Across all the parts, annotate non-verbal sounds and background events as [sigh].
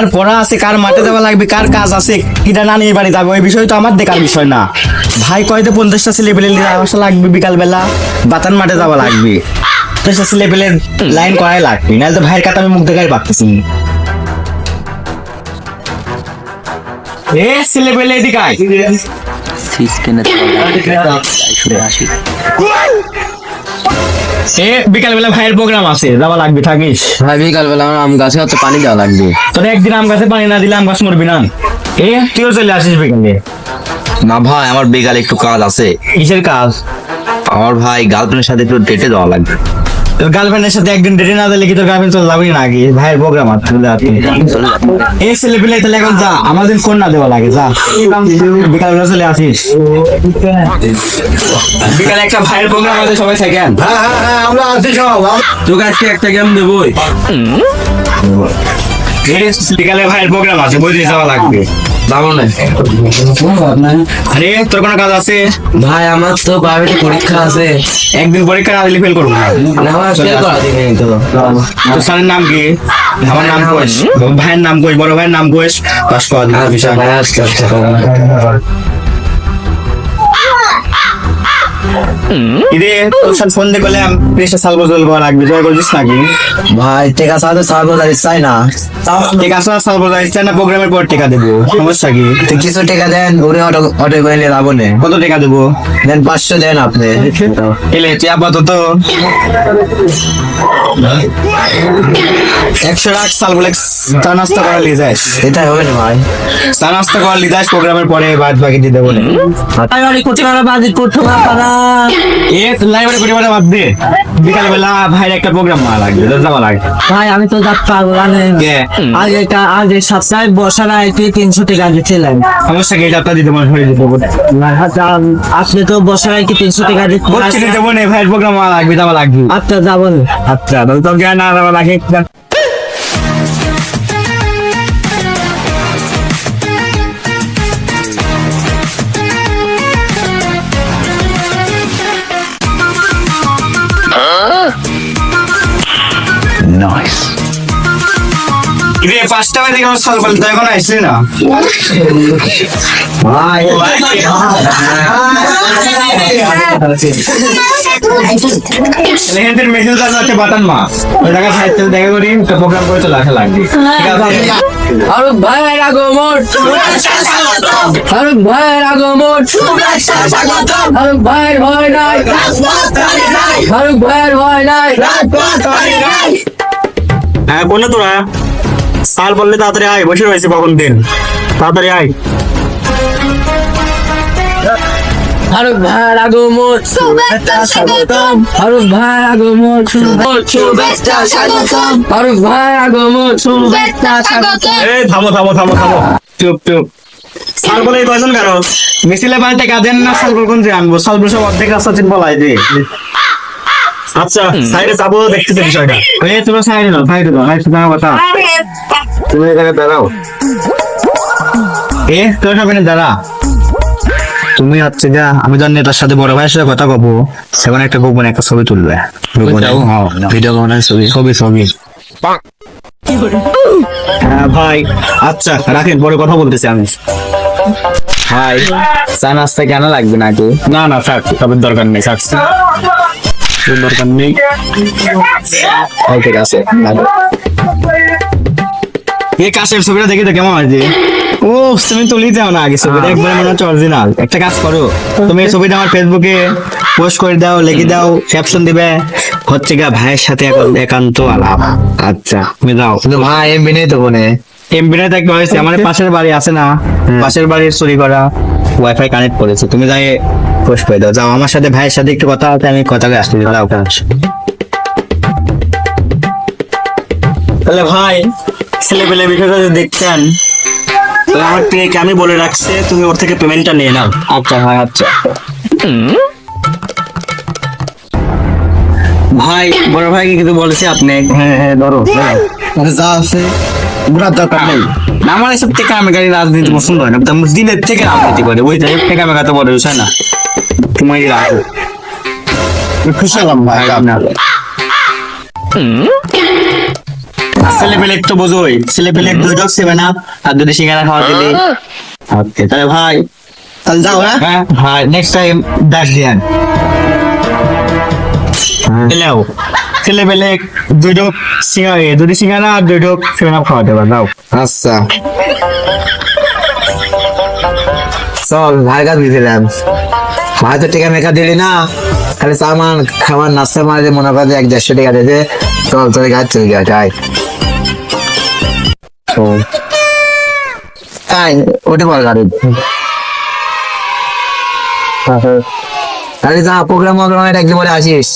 কার পড়া আছে কার মাঠে যাওয়া লাগবে কার কাজ আছে কিটা না নিয়ে বাড়ি যাবে ওই বিষয় তো আমার দেখার বিষয় না। ভাই কয়তো পঞ্চাশটা ছেলে পেলে আসা লাগবে বিকালবেলা বাতান মাঠে যাওয়া লাগবে। পঞ্চাশটা ছেলে পেলে লাইন করাই লাগবে নাহলে তো ভাইয়ের কাছে আমি মুখ দেখাই পাচ্ছি এ ছেলে পেলে এদিকে আয়। সিস্টেমে শুনে আসি এ বিকালবেলা ভাইয়ের প্রোগ্রাম আছে যাওয়া লাগবে থাকিস। ভাই বিকালবেলা আমার আম গাছে হচ্ছে পানি দেওয়া লাগবে। তোর একদিন আম গাছে পানি না দিলে আম গাছ মরবি না। এ তুইও চলে আসিস বিকালে। না ভাই আমার বিকালে একটু কাজ আছে। কিসের কাজ? আমার ভাই গার্লফ্রেন্ডের সাথে একটু ডেটে যাওয়া লাগবে। তোর গার্লফ্রেন্ডের সাথে একদিন ডেটে না দিলে কি তোর গার্লফ্রেন্ড চলে যাবি না আগে ভাইয়ের প্রোগ্রাম আছে চলে যাবি। এই ছেলে পেলে তাহলে এখন যা আমাদের ফোন না দেওয়া লাগে যা। বিকালবেলা চলে আসিস। বিকালে একটা ভাইয়ের প্রোগ্রাম আছে সবাই থাকেন তোকে আজকে একটা গেম দেবই। বিকালে ভাইয়ের প্রোগ্রাম আছে বুঝে যাওয়া লাগবে। যাব না আরে তোর কোনো কাজ আছে? ভাই আমার তো প্রাইভেটে পরীক্ষা আছে। একদিন পরীক্ষা না দিলে ফেল করব না। না আমার ফেল করা দিবে তো। তোর স্যারের নাম কি? আমার নাম ভাইয়ের নাম কোয়েশ বড় ভাইয়ের নাম কোয়েশ। পাস করা আচ্ছা ভাই আজকে আচ্ছা। ইরে তোর সাথে ফোন দিয়ে করলাম প্রেসে সাল বদল লাগবে জয় করছিস নাকি? ভাই টেকা সাথে সার্বদারি চাই না। ঠিক আছে সাল বদল ইচ্ছা না প্রোগ্রামের পর টাকা দেবো সমস্যা কি? তো কিছু টাকা দেন উনি অটো অটো করে নিয়ে যাব না। কত টাকা দেবো? দেন পাঁচশো দেন আপনি। এলে তুই আপাতত একশো চা নাস্তা করা যাস। এটাই হবে না ভাই। চা নাস্তা করা লিয়ে যাস প্রোগ্রামের পরে বাদ বাকি দিয়ে দেবো না। এ লাইব্রেরি পরিবারে বাদ দে বিকাল বেলা ভাইয়ের একটা প্রোগ্রাম মারা লাগবে তোর যাওয়া লাগবে। ভাই আমি তো যাত পারব না এটা আজ সপ্তাহে বসার আইতে তিনশো টাকা দিচ্ছিলেন সমস্যা কি এটা দিতে মনে হয়ে যেতে আপনি তো বসার আইতে তিনশো টাকা বলছি দিচ্ছেন দেবো না ভাইয়ের প্রোগ্রাম মারা লাগবে যাওয়া লাগবে। আচ্ছা যাবেন আচ্ছা তাহলে তোর জ্ঞান আর লাগে রে পাঁচটা বাজে সল তো এখন আসলি না? মেসেজ আছে বাটান দেখা করি প্রোগ্রাম করে চলে আসা লাগবে। আরে ভাই আগমন আরে ভাই আগমন আরে ভাই ভয় নাই। আরে ভাই ভয় নাই। হ্যাঁ তোরা। সাল বললে তাড়াতাড়ি আয় বসে রয়েছে কখন দিন। তাড়াতাড়ি আয়। আরে ভাই আগমন স্বাগতম। আরে ভাই আগমন শুভেচ্ছা স্বাগতম। আরে ভাই আগমন শুভেচ্ছা স্বাগতম। এই থামো থামো থামো থামো। চুপ চুপ। সাল বলে কয়জন কারও? মিছিলে বাড়িতে কাঁদেন না সাল কোন যে আনব। সাল বসে অর্ধেক রাস্তা চিন বলাই দে। আচ্ছা সাইডে যাব দেখতেছে বিষয়টা। এই তোমরা সাইডে সাইডে সাইডে কথা। তুমি এখানে দাঁড়াও। এ তোর সামনে দাঁড়া। তুমি হচ্ছে যা আমি জানি তার সাথে বড় ভাইয়ের সাথে কথা কব। সেখানে একটা গোপনে একটা ছবি তুলবে। ভিডিও গোপনে ছবি? ছবি ছবি। হ্যাঁ ভাই। আচ্ছা রাখেন পরে কথা বলতেছি আমি। ভাই চা নাস্তা কেন লাগবে নাকি? না না থাক তবে দরকার নেই থাক। দরকার নেই। ও, ঠিক আছে এই কাশের ছবিটা দেখে তো কেমন হয়েছে ও তুমি তুলি দাও না আগে ছবিটা একবার মনে হচ্ছে অরিজিনাল একটা কাজ করো তুমি এই ছবিটা আমার ফেসবুকে পোস্ট করে দাও লিখে দাও ক্যাপশন দিবে। হচ্ছে গা ভাইয়ের সাথে এখন একান্ত আলাপ। আচ্ছা তুমি দাও ভাই এমবি নেই তো ফোনে এমবিটা একটা হয়েছে আমার [laughs] পাশের বাড়ি আছে না পাশের বাড়ির চুরি করা ওয়াইফাই কানেক্ট করেছে। তুমি যাই পোস্ট করে দাও। যাও আমার সাথে ভাইয়ের সাথে একটু কথা আছে আমি কথা আসতে দাও তাহলে ভাই ছেলে পেলে বিষয়টা যদি দেখতেন তাহলে আমার পেয়েকে আমি বলে রাখছে তুমি ওর থেকে পেমেন্টটা নিয়ে নাও। আচ্ছা ভাই আচ্ছা। ভাই বড় ভাই কিন্তু বলেছে আপনি। হ্যাঁ হ্যাঁ ধরো যা আছে ঘোরার দরকার নেই। আমার এসব থেকে আমি গাড়ি রাজনীতি পছন্দ হয় না দিনের থেকে রাজনীতি করে। ওই থেকে আমি গাতে বলে বুঝছে না? তুমি রাখো খুশি হলাম ভাই না ছেলে পেলে তো বোঝোই। ছেলে পেলে দুই ডক সেভেন আপ আর দুটি সিঙ্গারা খাওয়া দিলি? ওকে তাহলে ভাই তাহলে যাও হ্যাঁ? হ্যাঁ হ্যাঁ নেক্সট টাইম ডাক দিয়ান। পেলেও ছেলে পেলে দুই ডক সিঙ্গারা দুটি সিঙ্গারা আর দুই ডক সেভেন আপ খাওয়া দেবা দাও আচ্ছা। চল ভাই কাজ দিয়েছিলাম ভাই তো টিকা মেকা দিলি না। খালি সামান খাবার নাস্তা মারে মনে করে এক দেড়শো টাকা দিতে চল তোর গাছ চলে যা যাই তাই ওটা বল গাড়ি। তাহলে যা প্রোগ্রাম প্রোগ্রাম একদিন বলে আসিস।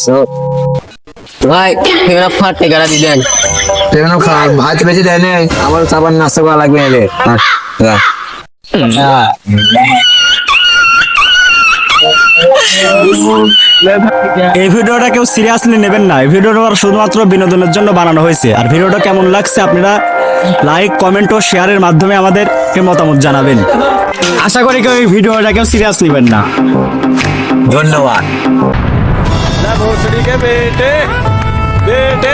ভাই এবার ফাট টেকারা দিলেন খা ভাত বেশি দেয় আবার সাবান নাস্তা করা লাগবে এই ভিডিওটা কেউ সিরিয়াসলি নেবেন না। এই ভিডিওটা শুধুমাত্র বিনোদনের জন্য বানানো হয়েছে। আর ভিডিওটা কেমন লাগছে আপনারা লাইক কমেন্ট ও শেয়ারের মাধ্যমে আমাদের মতামত জানাবেন। আশা করি কেউ এই ভিডিওটা কেউ সিরিয়াস নেবেন না। ধন্যবাদ। বেটে বেটে